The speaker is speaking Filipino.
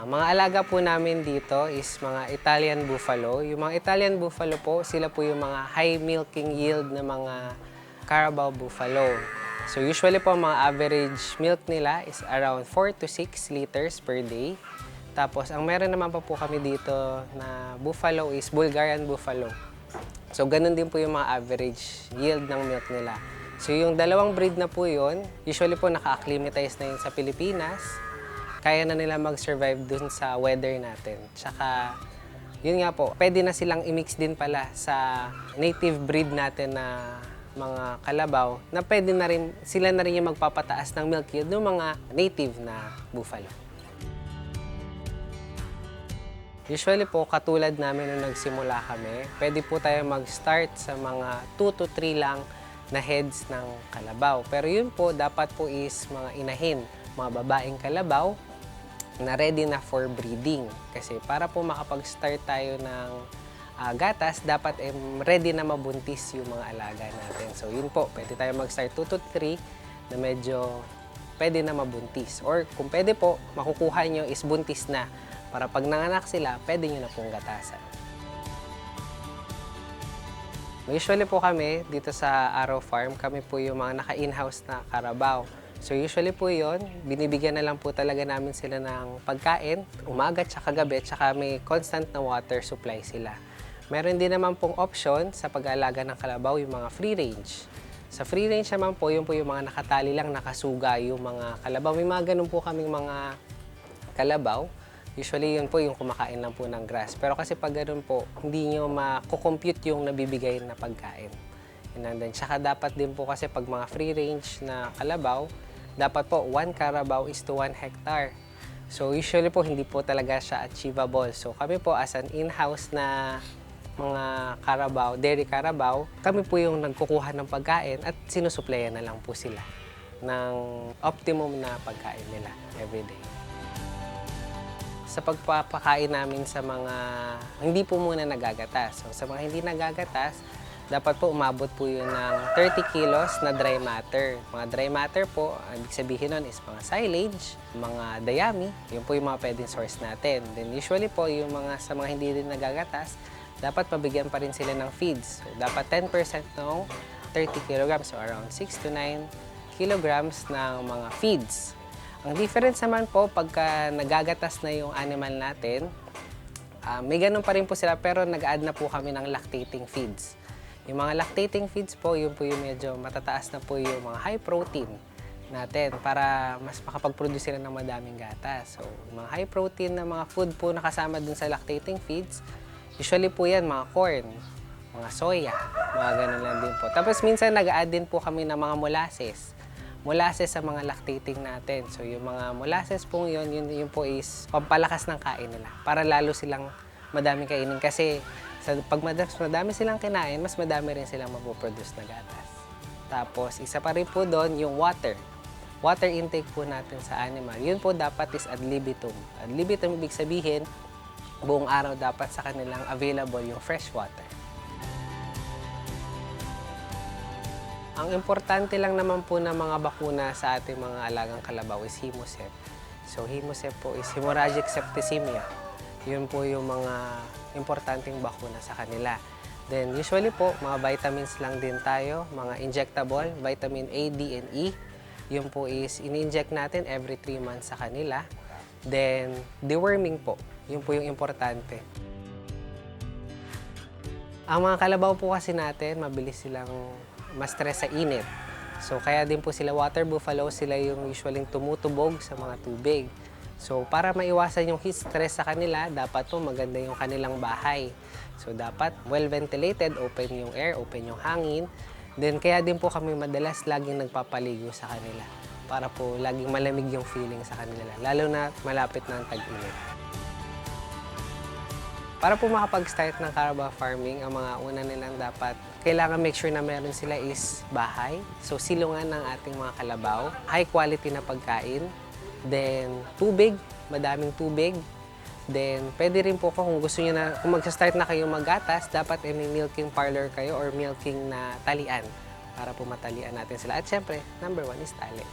Ah, mga alaga po namin dito is mga Italian Buffalo. Yung mga Italian Buffalo po, sila po yung mga high milking yield na mga Carabao Buffalo. So usually po, mga average milk nila is around 4 to 6 liters per day. Tapos, ang meron naman pa po kami dito na buffalo is Bulgarian Buffalo. So, ganun din po yung mga average yield ng milk nila. So, yung dalawang breed na po yun, usually po naka-acclimatize na yun sa Pilipinas. Kaya na nila mag-survive dun sa weather natin. Tsaka, yun nga po, pwede na silang i-mix din pala sa native breed natin na mga kalabaw na pwede na rin, sila na rin yung magpapataas ng milk yield ng mga native na buffalo. Usually po, katulad namin nung nagsimula kami, pwede po tayo mag-start sa mga 2 to 3 lang na heads ng kalabaw. Pero yun po, dapat po is mga inahin, mga babaeng kalabaw na ready na for breeding. Kasi para po makapag-start tayo ng ah, gatas, dapat eh, ready na mabuntis yung mga alaga natin. So yun po, pwede tayo mag-start 2 to 3 na medyo pwede na mabuntis. Or kung pwede po, makukuha nyo is buntis na. Para pag nanganak sila, pwede nyo na pong gatasan. Usually po kami, dito sa Arrow Farm, kami po yung mga naka-in-house na karabaw. So usually po yon binibigyan na lang po talaga namin sila ng pagkain, umaga tsaka gabi, tsaka may constant na water supply sila. Meron din naman pong option sa pag-aalaga ng kalabaw, yung mga free range. Sa free range naman po, yun po yung mga nakatali lang, nakasuga yung mga kalabaw. May mga ganun po kaming mga kalabaw. Usually yun po yung kumakain lang po ng grass. Pero kasi pag ganun po, hindi nyo makukompute yung nabibigay na pagkain. Yun ang din. Tsaka dapat din po kasi pag mga free range na kalabaw, dapat po 1 carabao is to 1 hectare. So usually po hindi po talaga siya achievable. So kami po as an in-house na mga carabao, dairy carabao, kami po yung nagkukuha ng pagkain at sinusuplayan na lang po sila ng optimum na pagkain nila everyday sa pagpapakain namin sa mga hindi po muna nagagatas. So, sa mga hindi nagagatas, dapat po umabot po yun ng 30 kilos na dry matter. Mga dry matter po, ibig sabihin nun is mga silage, mga dayami, yun po yung mga pwedeng source natin. Then usually po, yung mga sa mga hindi din nagagatas, dapat mabigyan pa rin sila ng feeds. So, dapat 10% ng 30 kilograms, so around 6 to 9 kilograms ng mga feeds. Ang difference naman po, pagka nagagatas na yung animal natin, ah, may ganun pa rin po sila pero nag-add na po kami ng lactating feeds. Yung mga lactating feeds po, yun po yung medyo matataas na po yung mga high protein natin para mas makapag-produce sila ng madaming gatas. So, mga high protein na mga food po nakasama dun sa lactating feeds, usually po yan mga corn, mga soya, mga ganun lang din po. Tapos minsan nag-add din po kami ng mga molasses molasses sa mga lactating natin. So yung mga molasses po yun, yun, yun po is pampalakas ng kain nila para lalo silang madami kainin. Kasi sa, pag madami, madami silang kinain, mas madami rin silang mapoproduce na gatas. Tapos isa pa rin po doon yung water. Water intake po natin sa animal. Yun po dapat is ad libitum. Ad libitum ibig sabihin, buong araw dapat sa kanilang available yung fresh water. Ang importante lang naman po ng mga bakuna sa ating mga alagang kalabaw is Hemosep. So Hemosep po is hemorrhagic septicemia. Yun po yung mga importanteng bakuna sa kanila. Then usually po, mga vitamins lang din tayo, mga injectable, vitamin A, D, and E. Yun po is ini-inject natin every 3 months sa kanila. Then deworming po, yun po yung importante. Ang mga kalabaw po kasi natin, mabilis silang ma-stress sa init. So kaya din po sila water buffalo, sila yung usually tumutubog sa mga tubig. So para maiwasan yung heat stress sa kanila, dapat po maganda yung kanilang bahay. So dapat well ventilated, open yung air, open yung hangin. Then kaya din po kami madalas laging nagpapaligo sa kanila para po laging malamig yung feeling sa kanila, lalo na malapit na ang tag-init. Para po makapag-start ng Carabao farming, ang mga una nilang dapat, kailangan make sure na meron sila is bahay. So silungan ng ating mga kalabaw, high quality na pagkain, then tubig, madaming tubig. Then pwede rin po kung gusto niyo na, kung mag-start na kayo magatas, dapat ay may milking parlor kayo or milking na talian para po matalian natin sila. At syempre, number one is tali.